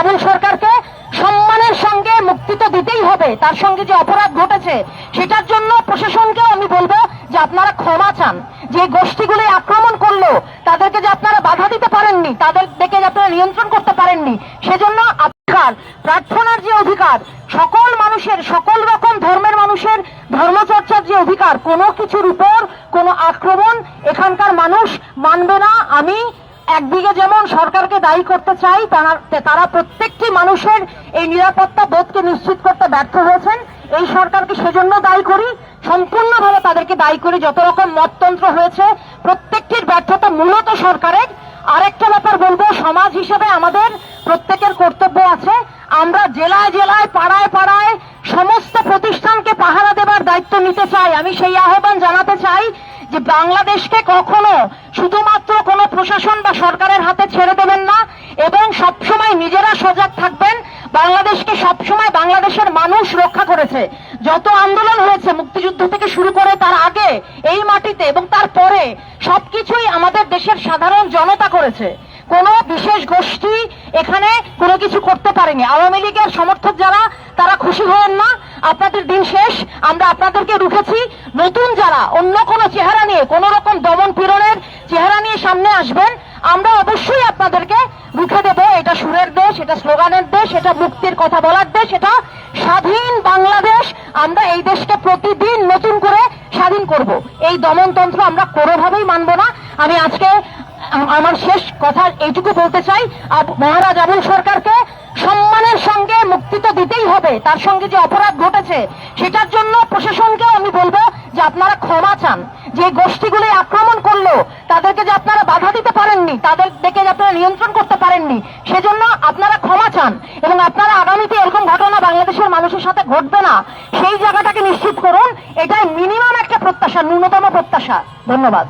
আবুল সরকারকে সম্মানের সঙ্গে মুক্তি তো দিতেই হবে, তার সঙ্গে যে অপরাধ ঘটেছে, সেটার জন্য প্রশাসনকেও আমি বলব যে আপনারা ক্ষমা চান। যে গোষ্ঠীগুলি আক্রমণ করল, তাদেরকে যে আপনারা বাধা দিতে পারেননি তাদেরকে যে আপনারা নিয়ন্ত্রণ করতে পারেননি, সেজন্য অধিকার, প্রার্থনার যে অধিকার, সকল মানুষের, সকল রকম ধর্মের মানুষের ধর্মচর্চার যে অধিকার, কোনো কিছুর উপর কোনো আক্রমণ এখানকার মানুষ মানবে না। আমি একদিকে যেমন সরকারকে দায়ী করতে চাই, তারা প্রত্যেকটি মানুষের এই নিরাপত্তা বোধকে নিশ্চিত করতে ব্যর্থ হয়েছেন। এই সরকারকে সেজন্য দায়ী করি, সম্পূর্ণভাবে তাদেরকে দায়ী করি, যত রকম মততন্ত্র হয়েছে, প্রত্যেকটির ব্যর্থতা মূলত সরকারের। আরেকটা ব্যাপার বলব, সমাজ হিসেবে আমাদের প্রত্যেকের কর্তব্য আছে। আমরা জেলায় জেলায়, পাড়ায় পাড়ায় সমস্ত প্রতিষ্ঠানকে পাহারা দেবার দায়িত্ব নিতে চাই। আমি সেই আহ্বান জানাতে চাই যে বাংলাদেশকে কখনো শুধুমাত্র কোনো প্রশাসন বা সরকারের হাতে ছেড়ে দেবেন না, এবং সবসময় নিজেরা সজাগ থাকবেন, বাংলাদেশকে সবসময় বাংলাদেশের মানুষ রক্ষা করেছে। যত আন্দোলন হয়েছে মুক্তিযুদ্ধ থেকে শুরু করে তার আগে এই মাটিতে এবং তারপরে সবকিছুই আমাদের দেশের সাধারণ জনতা করেছে। কোনো বিশেষ গোষ্ঠী এখানে কোনো কিছু করতে পারেনি। আওয়ামী লীগের সমর্থক যারা, তারা খুশি হন না। আপনাদের দিন শেষ, আমরা আপনাদেরকে রুখেছি। নতুন যারা, অন্য কোনো চেহারা নিয়ে, কোন রকম দমন পীড়নের চেহারা নিয়ে সামনে আসবেন, আমরা অবশ্যই আপনাদেরকে রুখে দেব। এটা সুরের দেশ, এটা স্লোগানের দেশ, এটা মুক্তির কথা বলার দেশ, এটা স্বাধীন বাংলাদেশ। আমরা এই দেশকে প্রতিদিন নতুন করে স্বাধীন করব। এই দমনতন্ত্র আমরা কোনোভাবেই মানব না। আমি আজকে আমার শেষ কথা এইটুকু বলতে চাই। মহারাজ আবুল সরকারকে সম্মানের সঙ্গে মুক্তি তো দিতেই হবে। তার সঙ্গে যে অপরাধ ঘটেছে, সেটার জন্য যে আপনারা ক্ষমা চান। যে গোষ্ঠীগুলি আক্রমণ করল, তাদেরকে যে আপনারা বাধা দিতে পারেননি, তাদেরকে যে আপনারা নিয়ন্ত্রণ করতে পারেননি, সেজন্য আপনারা ক্ষমা চান এবং আপনারা আগামীতে এরকম ঘটনা বাংলাদেশের মানুষের সাথে ঘটবে না। সেই জায়গাটাকে নিশ্চিত করুন, এটাই মিনিমাম একটা প্রত্যাশা, ন্যূনতম প্রত্যাশা। ধন্যবাদ।